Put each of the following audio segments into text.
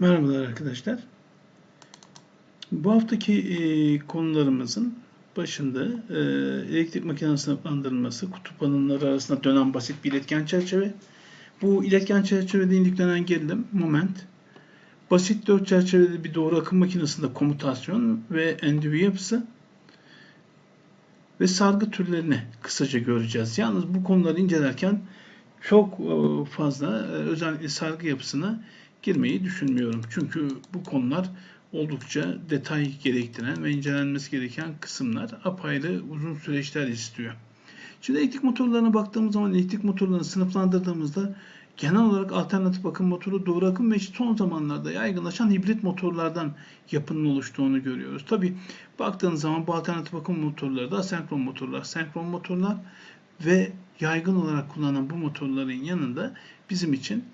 Merhabalar arkadaşlar. Bu haftaki e, konularımızın başında e, elektrik makinesi sınıflandırılması, kutup alanları arasında dönen basit bir iletken çerçeve. Bu iletken çerçevede indiklenen gerilim, moment, basit dört çerçevede bir doğru akım makinesinde komutasyon ve endüvi yapısı ve sargı türlerini kısaca göreceğiz. Yalnız bu konuları incelerken çok e, fazla e, özellikle sargı yapısına girmeyi düşünmüyorum. Çünkü bu konular oldukça detay gerektiren ve incelenmesi gereken kısımlar apayrı uzun süreçler istiyor. Şimdi elektrik motorlarına baktığımız zaman elektrik motorlarını sınıflandırdığımızda genel olarak alternatif akım motoru, doğru akım ve son zamanlarda yaygınlaşan hibrit motorlardan yapının oluştuğunu görüyoruz. Tabi baktığınız zaman bu alternatif akım motorları da senkron motorlar, senkron motorlar ve yaygın olarak kullanılan bu motorların yanında bizim için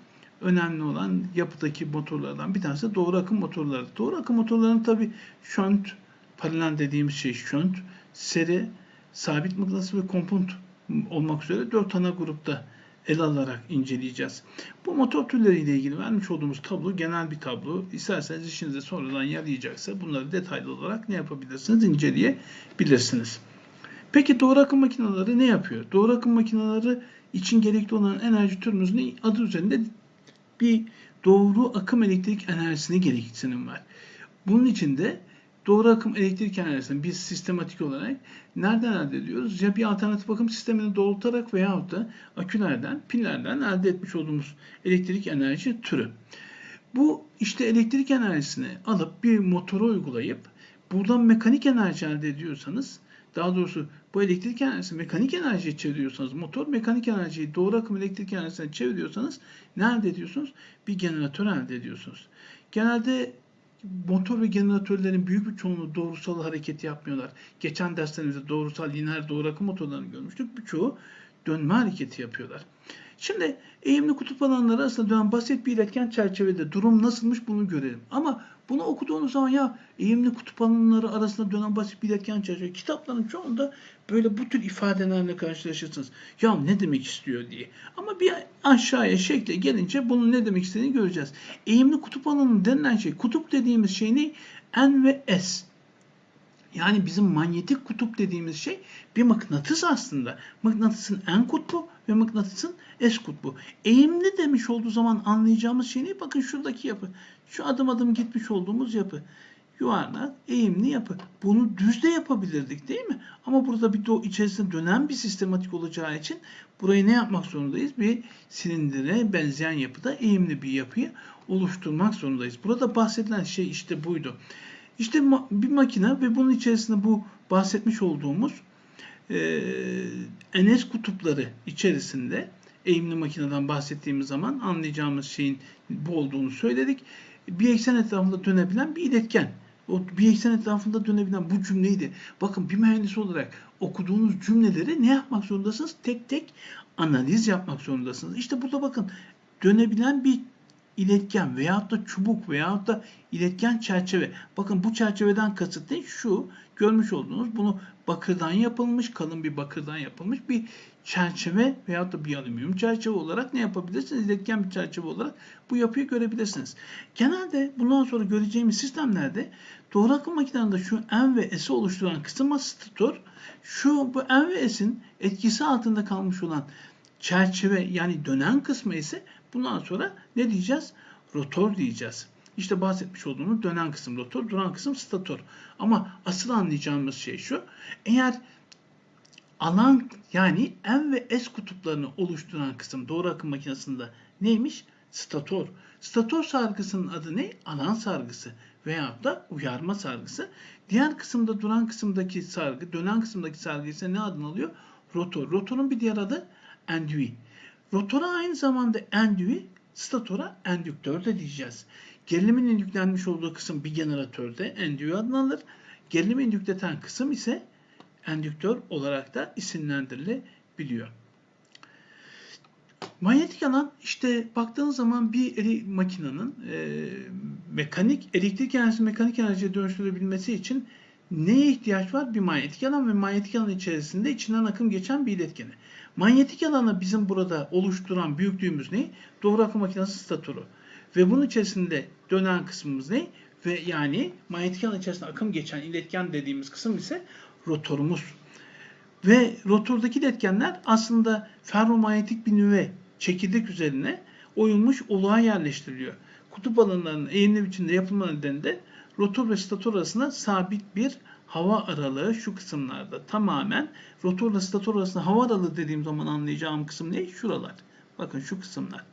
önemli olan yapıdaki motorlardan bir tanesi doğru akım motorları. Doğru akım motorlarının tabi şönt, paralel dediğimiz şey şönt, seri, sabit mıknatıs ve kompont olmak üzere dört ana grupta ele alarak inceleyeceğiz. Bu motor türleriyle ilgili vermiş olduğumuz tablo genel bir tablo. İsterseniz işinize sonradan yarayacaksa bunları detaylı olarak ne yapabilirsiniz inceleyebilirsiniz. Peki doğru akım makineleri ne yapıyor? Doğru akım makineleri için gerekli olan enerji türümüzün adı üzerinde bir doğru akım elektrik enerjisine gereksinim var. Bunun için de doğru akım elektrik enerjisini biz sistematik olarak nereden elde ediyoruz? Ya bir alternatif akım sistemini doğrultarak veyahut da akülerden, pillerden elde etmiş olduğumuz elektrik enerji türü. Bu işte elektrik enerjisini alıp bir motora uygulayıp buradan mekanik enerji elde ediyorsanız daha doğrusu bu elektrik enerjisi mekanik enerjiye çeviriyorsanız, motor mekanik enerjiyi doğru akım elektrik enerjisine çeviriyorsanız ne elde ediyorsunuz? Bir generatör elde ediyorsunuz. Genelde motor ve generatörlerin büyük bir çoğunluğu doğrusal hareket yapmıyorlar. Geçen derslerimizde doğrusal lineer doğru akım motorlarını görmüştük. Birçoğu dönme hareketi yapıyorlar. Şimdi eğimli kutup alanları arasında dönen basit bir iletken çerçevede durum nasılmış bunu görelim. Ama bunu okuduğunuz zaman ya eğimli kutup alanları arasında dönen basit bir iletken çerçeve kitapların çoğunda böyle bu tür ifadelerle karşılaşırsınız. Ya ne demek istiyor diye. Ama bir aşağıya şekle gelince bunun ne demek istediğini göreceğiz. Eğimli kutup alanı denilen şey kutup dediğimiz şey ne? N ve S. Yani bizim manyetik kutup dediğimiz şey bir mıknatıs aslında. Mıknatısın N kutbu ve mıknatısın S kutbu. Eğimli demiş olduğu zaman anlayacağımız şey ne? Bakın şuradaki yapı. Şu adım adım gitmiş olduğumuz yapı. Yuvarlak, eğimli yapı. Bunu düz de yapabilirdik değil mi? Ama burada bir do içerisinde dönen bir sistematik olacağı için burayı ne yapmak zorundayız? Bir silindire benzeyen yapıda eğimli bir yapıyı oluşturmak zorundayız. Burada bahsedilen şey işte buydu. İşte bir makine ve bunun içerisinde bu bahsetmiş olduğumuz e, NS kutupları içerisinde eğimli makineden bahsettiğimiz zaman anlayacağımız şeyin bu olduğunu söyledik. Bir eksen etrafında dönebilen bir iletken. O bir eksen etrafında dönebilen bu cümleydi. Bakın bir mühendis olarak okuduğunuz cümleleri ne yapmak zorundasınız? Tek tek analiz yapmak zorundasınız. İşte burada bakın dönebilen bir iletken veyahut da çubuk veyahut da iletken çerçeve. Bakın bu çerçeveden kasıt ne? Şu görmüş olduğunuz bunu bakırdan yapılmış, kalın bir bakırdan yapılmış bir çerçeve veyahut da bir alüminyum çerçeve olarak ne yapabilirsiniz? İletken bir çerçeve olarak bu yapıyı görebilirsiniz. Genelde bundan sonra göreceğimiz sistemlerde doğru akım makinelerinde şu N ve S'i oluşturan kısım stator, şu bu N ve S'in etkisi altında kalmış olan çerçeve yani dönen kısmı ise bundan sonra ne diyeceğiz? Rotor diyeceğiz. İşte bahsetmiş olduğumuz dönen kısım rotor, duran kısım stator. Ama asıl anlayacağımız şey şu. Eğer alan yani M ve S kutuplarını oluşturan kısım doğru akım makinesinde neymiş? Stator. Stator sargısının adı ne? Alan sargısı veyahut da uyarma sargısı. Diğer kısımda duran kısımdaki sargı, dönen kısımdaki sargı ise ne adını alıyor? Rotor. Rotorun bir diğer adı endüvi. Rotora aynı zamanda endüvi, statora endüktör de diyeceğiz. Gerilimin indüklenmiş olduğu kısım bir generatörde endüvi adını alır. Gerilimi indükleten kısım ise endüktör olarak da isimlendirilebiliyor. Manyetik alan işte baktığınız zaman bir makinenin e, mekanik elektrik enerjisi mekanik enerjiye dönüştürebilmesi için neye ihtiyaç var? Bir manyetik alan ve manyetik alan içerisinde içinden akım geçen bir iletkeni. Manyetik alanı bizim burada oluşturan büyüklüğümüz ne? Doğru akım makinesi statörü. Ve bunun içerisinde dönen kısmımız ne? Ve yani manyetik alan içerisinde akım geçen iletken dediğimiz kısım ise rotorumuz. Ve rotordaki iletkenler aslında ferromanyetik bir nüve çekirdek üzerine oyulmuş oluğa yerleştiriliyor. Kutup alanlarının eğimli biçimde yapılma nedeniyle rotor ve stator arasında sabit bir hava aralığı şu kısımlarda tamamen rotorla stator arasında hava aralığı dediğim zaman anlayacağım kısım ne? Şuralar. Bakın şu kısımlar.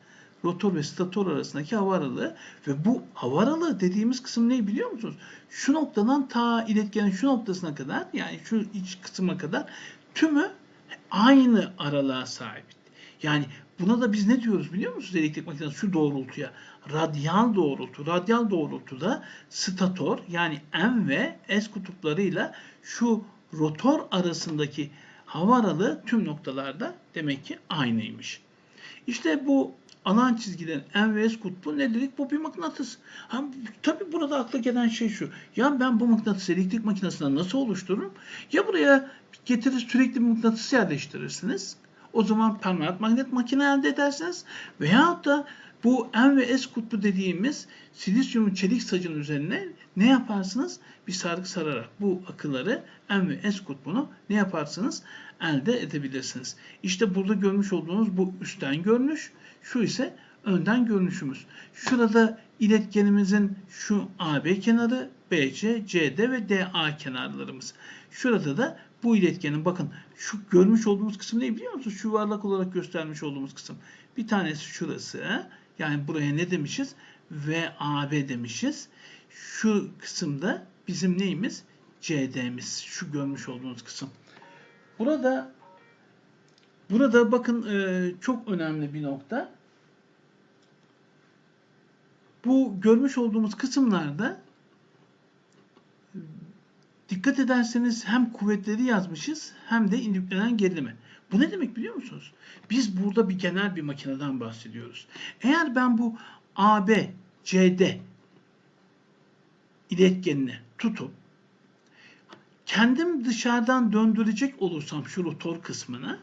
Rotor ve stator arasındaki hava aralığı ve bu hava aralığı dediğimiz kısım ne biliyor musunuz? Şu noktadan ta iletkenin şu noktasına kadar yani şu iç kısma kadar tümü aynı aralığa sahip. Yani buna da biz ne diyoruz biliyor musunuz elektrik makinesi şu doğrultuya? Radyal doğrultu. Radyal doğrultuda stator yani M ve S kutuplarıyla şu rotor arasındaki hava aralığı tüm noktalarda demek ki aynıymış. İşte bu alan çizgilerin M ve S kutbu ne dedik? Bu bir mıknatıs. Ha, tabii burada akla gelen şey şu. Ya ben bu mıknatısı elektrik makinesinde nasıl oluştururum? Ya buraya getirir sürekli bir mıknatıs yerleştirirsiniz. O zaman permanent magnet makine elde edersiniz. Veyahut da bu M ve S kutbu dediğimiz silisyum çelik sacın üzerine ne yaparsınız? Bir sargı sararak bu akıları M ve S kutbunu ne yaparsınız? Elde edebilirsiniz. İşte burada görmüş olduğunuz bu üstten görünüş. Şu ise önden görünüşümüz. Şurada iletkenimizin şu AB kenarı, BC, CD ve DA kenarlarımız. Şurada da bu iletkenin bakın şu görmüş olduğumuz kısım ne biliyor musunuz? Şu yuvarlak olarak göstermiş olduğumuz kısım. Bir tanesi şurası. Yani buraya ne demişiz? VAB demişiz. Şu kısımda bizim neyimiz? CD'miz. Şu görmüş olduğunuz kısım. Burada burada bakın e, çok önemli bir nokta. Bu görmüş olduğumuz kısımlarda dikkat ederseniz hem kuvvetleri yazmışız hem de indüklenen gerilimi. Bu ne demek biliyor musunuz? Biz burada bir genel bir makineden bahsediyoruz. Eğer ben bu AB, CD iletkenini tutup kendim dışarıdan döndürecek olursam şu rotor kısmını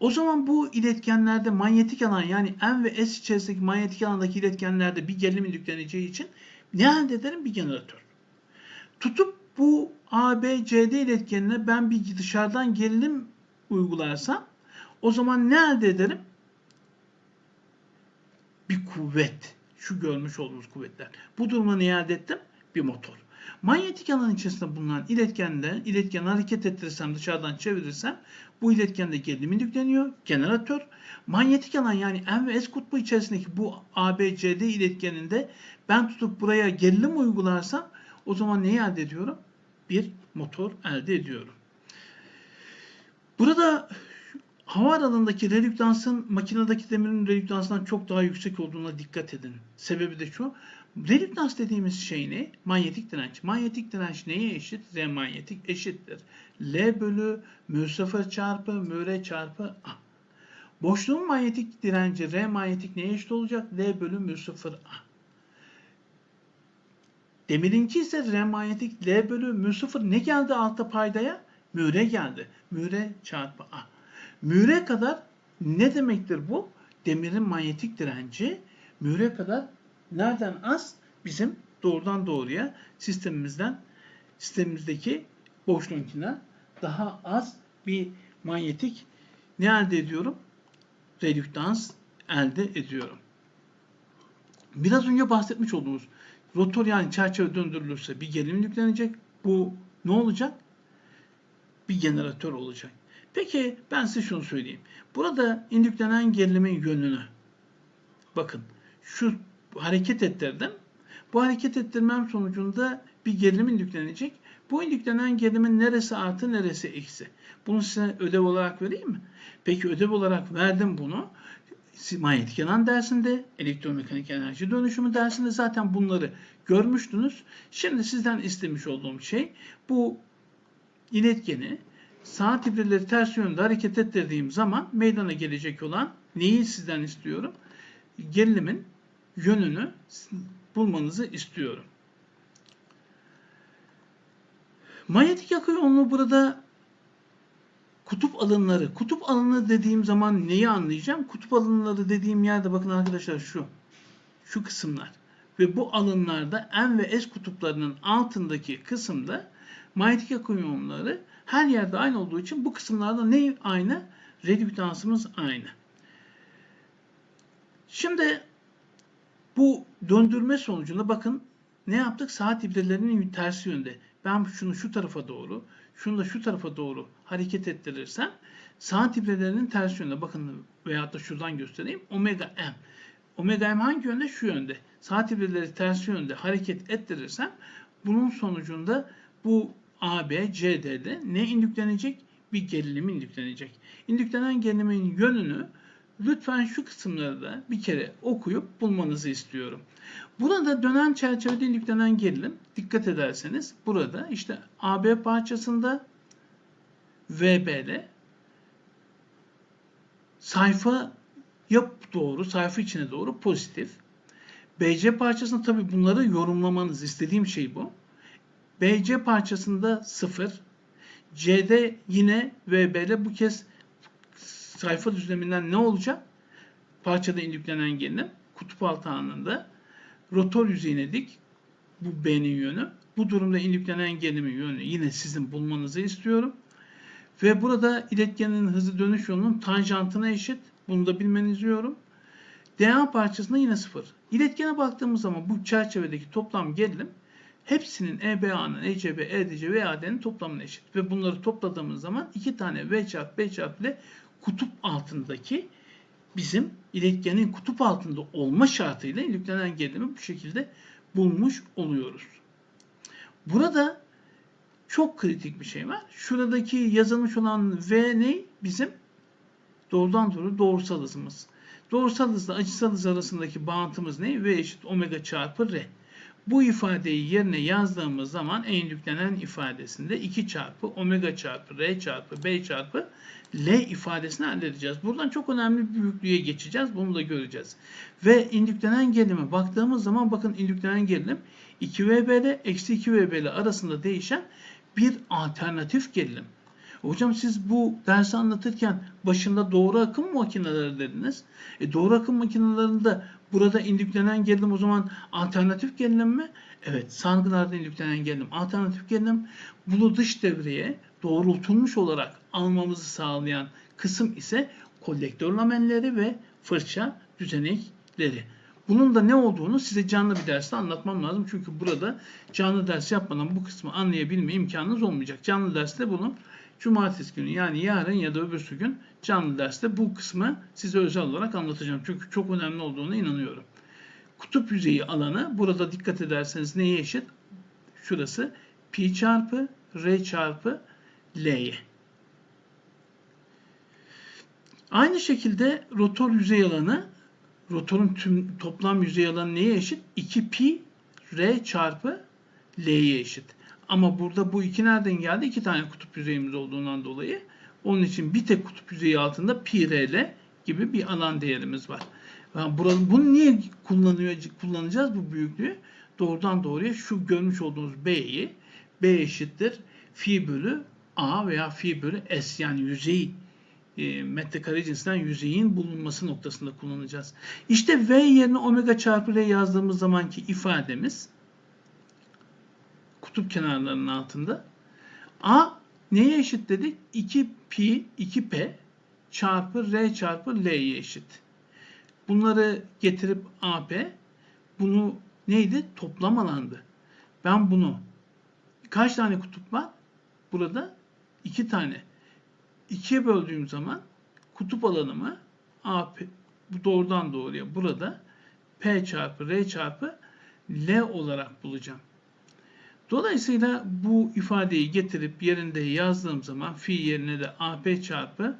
o zaman bu iletkenlerde manyetik alan yani M ve S içerisindeki manyetik alandaki iletkenlerde bir gerilim yükleneceği için ne elde ederim? Bir jeneratör. Tutup bu ABCD iletkenine ben bir dışarıdan gerilim uygularsam o zaman ne elde ederim? Bir kuvvet. Şu görmüş olduğunuz kuvvetler. Bu durumda ne elde ettim? Bir motor. Manyetik alan içerisinde bulunan iletkende, iletken hareket ettirirsem, dışarıdan çevirirsem bu iletkende gerilim yükleniyor. Jeneratör. Manyetik alan yani M ve S kutbu içerisindeki bu ABCD iletkeninde ben tutup buraya gerilim uygularsam o zaman neyi elde ediyorum? Bir motor elde ediyorum. Burada hava aralığındaki relüktansın makinedeki demirin relüktansından çok daha yüksek olduğuna dikkat edin. Sebebi de şu. Relüktans dediğimiz şey ne? Manyetik direnç. Manyetik direnç neye eşit? R manyetik eşittir. L bölü mü 0 çarpı mü R çarpı A. Boşluğun manyetik direnci R manyetik neye eşit olacak? L bölü mü 0 A. Demirinki ise R manyetik L bölü mü 0 ne geldi altta paydaya? Müre geldi. Müre çarpı A. Müre kadar ne demektir bu? Demirin manyetik direnci müre kadar nereden az? Bizim doğrudan doğruya sistemimizden sistemimizdeki boşluğunkinden daha az bir manyetik ne elde ediyorum? Redüktans elde ediyorum. Biraz önce bahsetmiş olduğumuz rotor yani çerçeve döndürülürse bir gerilim yüklenecek. Bu ne olacak? Bir jeneratör olacak. Peki ben size şunu söyleyeyim. Burada indüklenen gerilimin yönünü bakın şu hareket ettirdim. Bu hareket ettirmem sonucunda bir gerilim indüklenecek. Bu indüklenen gerilimin neresi artı neresi eksi. Bunu size ödev olarak vereyim mi? Peki ödev olarak verdim bunu. Manyetik alan dersinde, elektromekanik enerji dönüşümü dersinde zaten bunları görmüştünüz. Şimdi sizden istemiş olduğum şey bu iletkeni saat ibreleri ters yönde hareket ettirdiğim zaman meydana gelecek olan neyi sizden istiyorum? Gerilimin yönünü bulmanızı istiyorum. Manyetik yakı yoğunluğu burada kutup alanları. Kutup alanı dediğim zaman neyi anlayacağım? Kutup alanları dediğim yerde bakın arkadaşlar şu. şu kısımlar. Ve bu alanlarda N ve S kutuplarının altındaki kısımda manyetik akım iyonları her yerde aynı olduğu için bu kısımlarda ne aynı? Redüktansımız aynı. Şimdi bu döndürme sonucunda bakın ne yaptık? Saat ibrelerinin tersi yönde. Ben şunu şu tarafa doğru, şunu da şu tarafa doğru hareket ettirirsem saat ibrelerinin ters yönde. Bakın veyahut da şuradan göstereyim. Omega m. Omega m hangi yönde? Şu yönde. Saat ibreleri ters yönde hareket ettirirsem bunun sonucunda bu AB, CD'de ne indüklenecek? Bir gerilim indüklenecek. İndüklenen gerilimin yönünü lütfen şu kısımları da bir kere okuyup bulmanızı istiyorum. Burada dönen çerçevede indüklenen gerilim dikkat ederseniz burada işte AB parçasında VB'de sayfa yap doğru, sayfa içine doğru pozitif. BC parçasında tabi bunları yorumlamanız istediğim şey bu. BC parçasında 0. C'de yine VB'de bu kez sayfa düzleminden ne olacak? Parçada indüklenen gerilim kutup altı anında rotor yüzeyine dik. Bu B'nin yönü. Bu durumda indüklenen gerilimin yönü yine sizin bulmanızı istiyorum. Ve burada iletkenin hızı dönüş yolunun tanjantına eşit. Bunu da bilmenizi diyorum. DA parçasında yine sıfır. İletkene baktığımız zaman bu çerçevedeki toplam gerilim hepsinin EBA'nın, ECB, EDC ve AD'nin toplamına eşit. Ve bunları topladığımız zaman iki tane V çarpı B çarpı L kutup altındaki bizim iletkenin kutup altında olma şartıyla yüklenen gerilimi bu şekilde bulmuş oluyoruz. Burada çok kritik bir şey var. Şuradaki yazılmış olan V ne? Bizim doğrudan doğru doğrusal hızımız. Doğrusal hızla açısal hız arasındaki bağıntımız ne? V eşit omega çarpı R. Bu ifadeyi yerine yazdığımız zaman en yüklenen ifadesinde 2 çarpı omega çarpı R çarpı B çarpı L ifadesini elde edeceğiz. Buradan çok önemli bir büyüklüğe geçeceğiz. Bunu da göreceğiz. Ve indüklenen gerilime baktığımız zaman bakın indüklenen gerilim 2VB ile eksi 2VB ile arasında değişen bir alternatif gerilim. Hocam siz bu dersi anlatırken başında doğru akım makineleri dediniz. E doğru akım makinelerinde burada indüklenen gerilim o zaman alternatif gerilim mi? Evet, sargılarda indüklenen gerilim alternatif gerilim. Bunu dış devreye doğrultulmuş olarak almamızı sağlayan kısım ise kolektör lamelleri ve fırça düzenekleri. Bunun da ne olduğunu size canlı bir derste anlatmam lazım. Çünkü burada canlı ders yapmadan bu kısmı anlayabilme imkanınız olmayacak. Canlı derste bunu cumartesi günü yani yarın ya da öbürsü gün canlı derste bu kısmı size özel olarak anlatacağım. Çünkü çok önemli olduğuna inanıyorum. Kutup yüzeyi alanı burada dikkat ederseniz neye eşit? Şurası pi çarpı r çarpı l'ye. Aynı şekilde rotor yüzey alanı rotorun tüm toplam yüzey alanı neye eşit? 2 pi r çarpı l'ye eşit. Ama burada bu iki nereden geldi? İki tane kutup yüzeyimiz olduğundan dolayı. Onun için bir tek kutup yüzeyi altında pi gibi bir alan değerimiz var. Yani burada, bunu niye kullanıyor, kullanacağız bu büyüklüğü? Doğrudan doğruya şu görmüş olduğunuz B'yi B eşittir fi bölü A veya fi bölü S yani yüzey e, metrekare cinsinden yüzeyin bulunması noktasında kullanacağız. İşte V yerine omega çarpı R yazdığımız zamanki ifademiz kutup kenarlarının altında A neye eşit dedik? 2 pi 2p çarpı R çarpı L'ye eşit. Bunları getirip AP bunu neydi? Toplam alandı. Ben bunu kaç tane kutup var? Burada iki tane. İkiye böldüğüm zaman kutup alanımı AP doğrudan doğruya burada P çarpı R çarpı L olarak bulacağım. Dolayısıyla bu ifadeyi getirip yerinde yazdığım zaman fi yerine de AP çarpı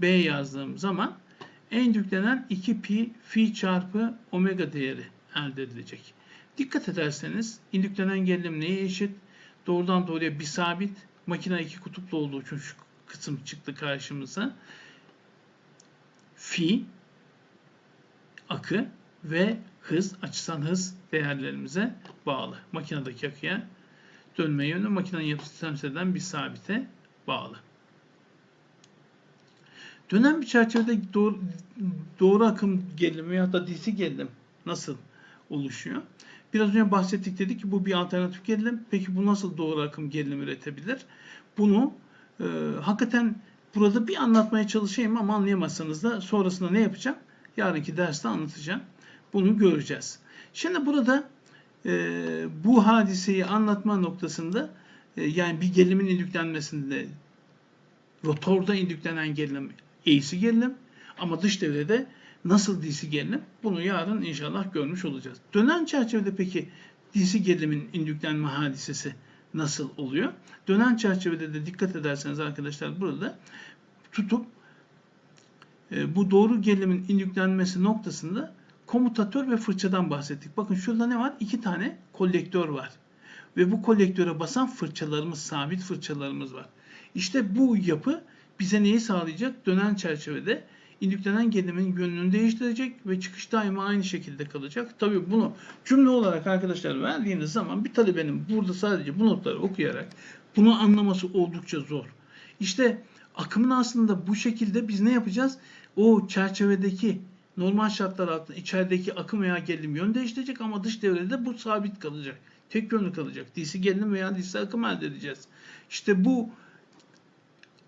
B yazdığım zaman en yüklenen 2 pi fi çarpı omega değeri elde edilecek. Dikkat ederseniz indüklenen gerilim neye eşit? Doğrudan doğruya bir sabit. Makine iki kutuplu olduğu için şu kısım çıktı karşımıza. Fi akı ve hız, açısal hız değerlerimize bağlı. Makinedeki akıya dönme yönü makinenin yapısını temsil bir sabite bağlı. Dönem bir çerçevede doğru, doğru akım gerilimi ya da DC gerilim nasıl oluşuyor. Biraz önce bahsettik dedik ki bu bir alternatif gerilim. Peki bu nasıl doğru akım gerilim üretebilir? Bunu e, hakikaten burada bir anlatmaya çalışayım ama anlayamazsanız da sonrasında ne yapacağım? Yarınki derste anlatacağım. Bunu göreceğiz. Şimdi burada e, bu hadiseyi anlatma noktasında e, yani bir gerilimin indüklenmesinde rotorda indüklenen gerilim AC gerilim ama dış devrede nasıl DC gerilim bunu yarın inşallah görmüş olacağız. Dönen çerçevede peki DC gerilimin indüklenme hadisesi nasıl oluyor? Dönen çerçevede de dikkat ederseniz arkadaşlar burada tutup e, bu doğru gerilimin indüklenmesi noktasında komutatör ve fırçadan bahsettik. Bakın şurada ne var? İki tane kolektör var. Ve bu kolektöre basan fırçalarımız, sabit fırçalarımız var. İşte bu yapı bize neyi sağlayacak? Dönen çerçevede indüklenen gerilimin yönünü değiştirecek ve çıkış daima aynı şekilde kalacak. Tabii bunu cümle olarak arkadaşlar verdiğiniz zaman bir talebenin burada sadece bu notları okuyarak bunu anlaması oldukça zor. İşte akımın aslında bu şekilde biz ne yapacağız? O çerçevedeki normal şartlar altında içerideki akım veya gerilim yön değiştirecek ama dış devrede bu sabit kalacak. Tek yönlü kalacak. DC gerilim veya DC akım elde edeceğiz. İşte bu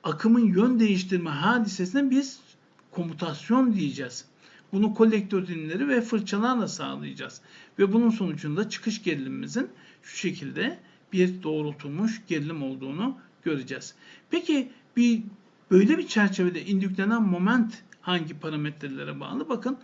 akımın yön değiştirme hadisesine biz komutasyon diyeceğiz. Bunu kolektör dilimleri ve fırçalarla sağlayacağız. Ve bunun sonucunda çıkış gerilimimizin şu şekilde bir doğrultulmuş gerilim olduğunu göreceğiz. Peki bir böyle bir çerçevede indüklenen moment hangi parametrelere bağlı? Bakın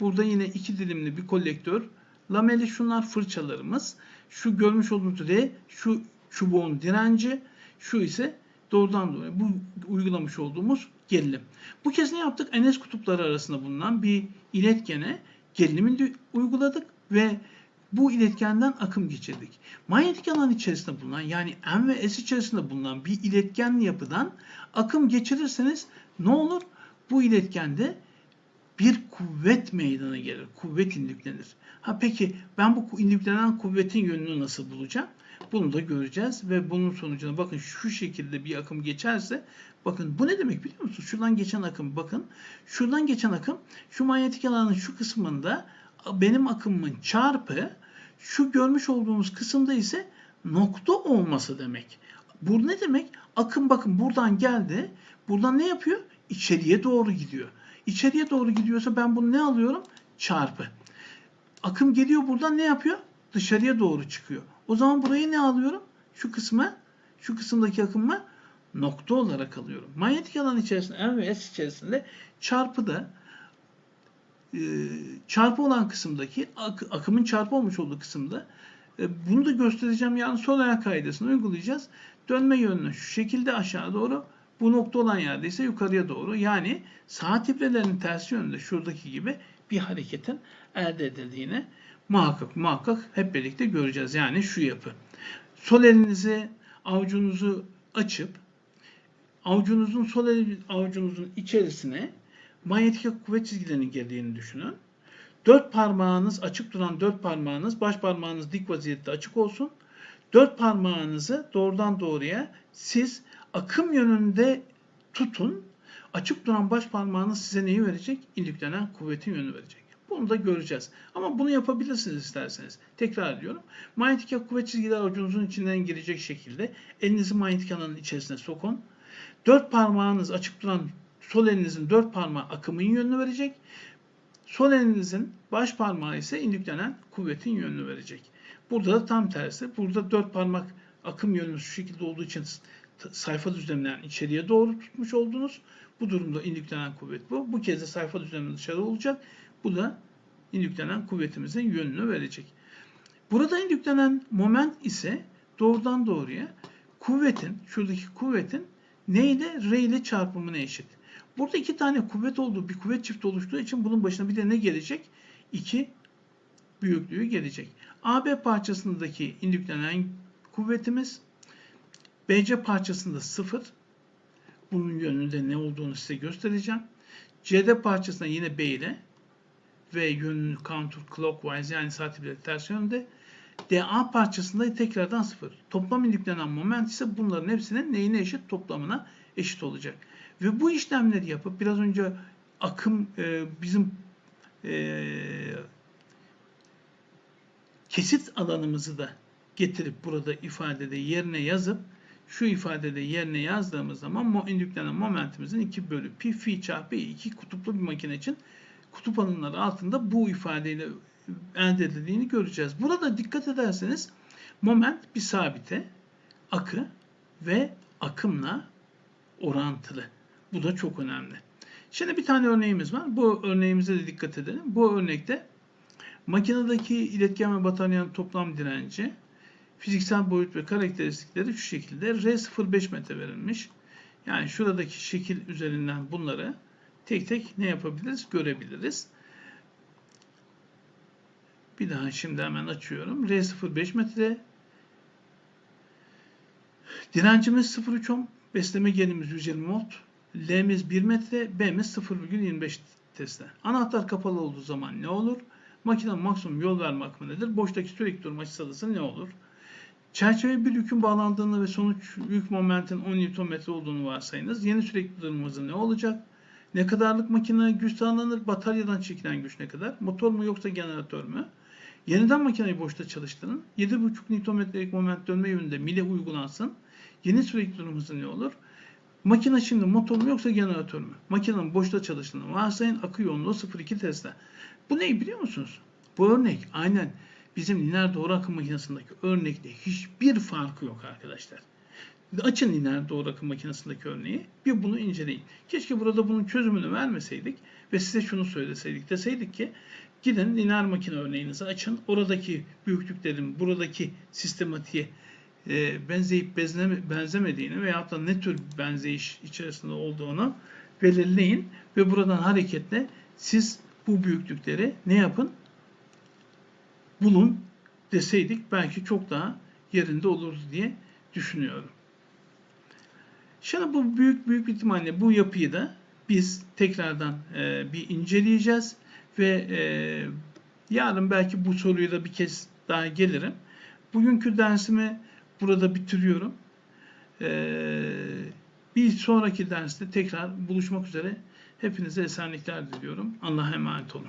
burada yine iki dilimli bir kolektör. Lameli şunlar fırçalarımız. Şu görmüş olduğunuz R şu çubuğun direnci. Şu ise doğrudan doğruya bu uygulamış olduğumuz gerilim. Bu kez ne yaptık? Enes kutupları arasında bulunan bir iletkene gerilimin uyguladık ve bu iletkenden akım geçirdik. Manyetik alan içerisinde bulunan yani M ve S içerisinde bulunan bir iletken yapıdan akım geçirirseniz ne olur? Bu iletkende bir kuvvet meydana gelir. Kuvvet indüklenir. Ha peki ben bu indüklenen kuvvetin yönünü nasıl bulacağım? Bunu da göreceğiz ve bunun sonucunda bakın şu şekilde bir akım geçerse bakın bu ne demek biliyor musunuz? Şuradan geçen akım bakın. Şuradan geçen akım şu manyetik alanın şu kısmında benim akımımın çarpı şu görmüş olduğumuz kısımda ise nokta olması demek. Bu ne demek? Akım bakın buradan geldi. Buradan ne yapıyor? İçeriye doğru gidiyor. İçeriye doğru gidiyorsa ben bunu ne alıyorum? Çarpı. Akım geliyor buradan ne yapıyor? Dışarıya doğru çıkıyor. O zaman burayı ne alıyorum? Şu kısmı, şu kısımdaki akımı nokta olarak alıyorum. Manyetik alan içerisinde M ve S içerisinde çarpı da çarpı olan kısımdaki ak, akımın çarpı olmuş olduğu kısımda e, bunu da göstereceğim. Yani sol ayak kaidesini uygulayacağız. Dönme yönünü şu şekilde aşağı doğru bu nokta olan yerde ise yukarıya doğru. Yani saat ibrelerinin tersi yönünde şuradaki gibi bir hareketin elde edildiğini muhakkak muhakkak hep birlikte göreceğiz. Yani şu yapı. Sol elinizi avucunuzu açıp avucunuzun sol el avucunuzun içerisine manyetik kuvvet çizgilerinin girdiğini düşünün. Dört parmağınız açık duran dört parmağınız baş parmağınız dik vaziyette açık olsun. Dört parmağınızı doğrudan doğruya siz akım yönünde tutun. Açık duran baş parmağınız size neyi verecek? İndüklenen kuvvetin yönü verecek. Bunu da göreceğiz. Ama bunu yapabilirsiniz isterseniz. Tekrar ediyorum. Manyetik kuvvet çizgileri avucunuzun içinden girecek şekilde elinizi manyetik alanın içerisine sokun. Dört parmağınız açık duran sol elinizin dört parmağı akımın yönünü verecek. Sol elinizin baş parmağı ise indüklenen kuvvetin yönünü verecek. Burada da tam tersi. Burada dört parmak akım yönü şu şekilde olduğu için sayfa düzleminden içeriye doğru tutmuş oldunuz. Bu durumda indüklenen kuvvet bu. Bu kez de sayfa düzlemi dışarı olacak. Bu da indüklenen kuvvetimizin yönünü verecek. Burada indüklenen moment ise doğrudan doğruya kuvvetin, şuradaki kuvvetin neyle? R ile çarpımına eşit. Burada iki tane kuvvet olduğu, bir kuvvet çifti oluştuğu için bunun başına bir de ne gelecek? 2 büyüklüğü gelecek. AB parçasındaki indüklenen kuvvetimiz BC parçasında 0. Bunun yönünde ne olduğunu size göstereceğim. CD parçasında yine B ile ve yönünü counter clockwise yani saat ileri ters yönde. DA parçasında tekrardan 0. Toplam indüklenen moment ise bunların hepsinin neyine eşit? Toplamına eşit olacak. Ve bu işlemleri yapıp biraz önce akım e, bizim e, kesit alanımızı da getirip burada ifadede yerine yazıp şu ifadede yerine yazdığımız zaman mo yüklenen momentimizin 2 bölü pi fi çarpı 2 kutuplu bir makine için kutup alanları altında bu ifadeyle elde edildiğini göreceğiz. Burada dikkat ederseniz moment bir sabite, akı ve akımla orantılı. Bu da çok önemli. Şimdi bir tane örneğimiz var. Bu örneğimize de dikkat edelim. Bu örnekte makinedeki iletken ve bataryanın toplam direnci, fiziksel boyut ve karakteristikleri şu şekilde. R05 metre verilmiş. Yani şuradaki şekil üzerinden bunları tek tek ne yapabiliriz? Görebiliriz. Bir daha şimdi hemen açıyorum. R05 metre. Direncimiz 0,3 ohm. Besleme genimiz 120 volt. L'miz 1 metre. B'miz 0,25 Tesla. Anahtar kapalı olduğu zaman ne olur? Makinenin maksimum yol verme akımı nedir? Boştaki sürekli açısı alırsa ne olur? Çerçeve bir yükün bağlandığını ve sonuç yük momentin 10 Nm olduğunu varsayınız. Yeni sürekli durma hızı ne olacak? Ne kadarlık makine güç sağlanır? Bataryadan çekilen güç ne kadar? Motor mu yoksa jeneratör mü? Yeniden makineyi boşta çalıştırın. 7,5 Nm'lik moment dönme yönünde mile uygulansın. Yeni sürekli durum hızı ne olur? Makine şimdi motor mu yoksa jeneratör mü? Makinenin boşta çalıştığını varsayın. Akı yoğunluğu 0,2 Tesla. Bu ne biliyor musunuz? Bu örnek aynen bizim lineer doğru akım makinesindeki örnekle hiçbir farkı yok arkadaşlar. Açın lineer doğru akım makinesindeki örneği bir bunu inceleyin. Keşke burada bunun çözümünü vermeseydik ve size şunu söyleseydik. Deseydik ki gidin lineer makine örneğinizi açın. Oradaki büyüklüklerin buradaki sistematiğe e, benzeyip benzeme, benzemediğini veyahut da ne tür benzeyiş içerisinde olduğunu belirleyin ve buradan hareketle siz bu büyüklükleri ne yapın? Bulun deseydik belki çok daha yerinde olurdu diye düşünüyorum. Şimdi bu büyük büyük ihtimalle bu yapıyı da biz tekrardan e, bir inceleyeceğiz ve e, yarın belki bu soruyu da bir kez daha gelirim. Bugünkü dersimi burada bitiriyorum. E, bir sonraki derste tekrar buluşmak üzere. Hepinize esenlikler diliyorum. Allah'a emanet olun.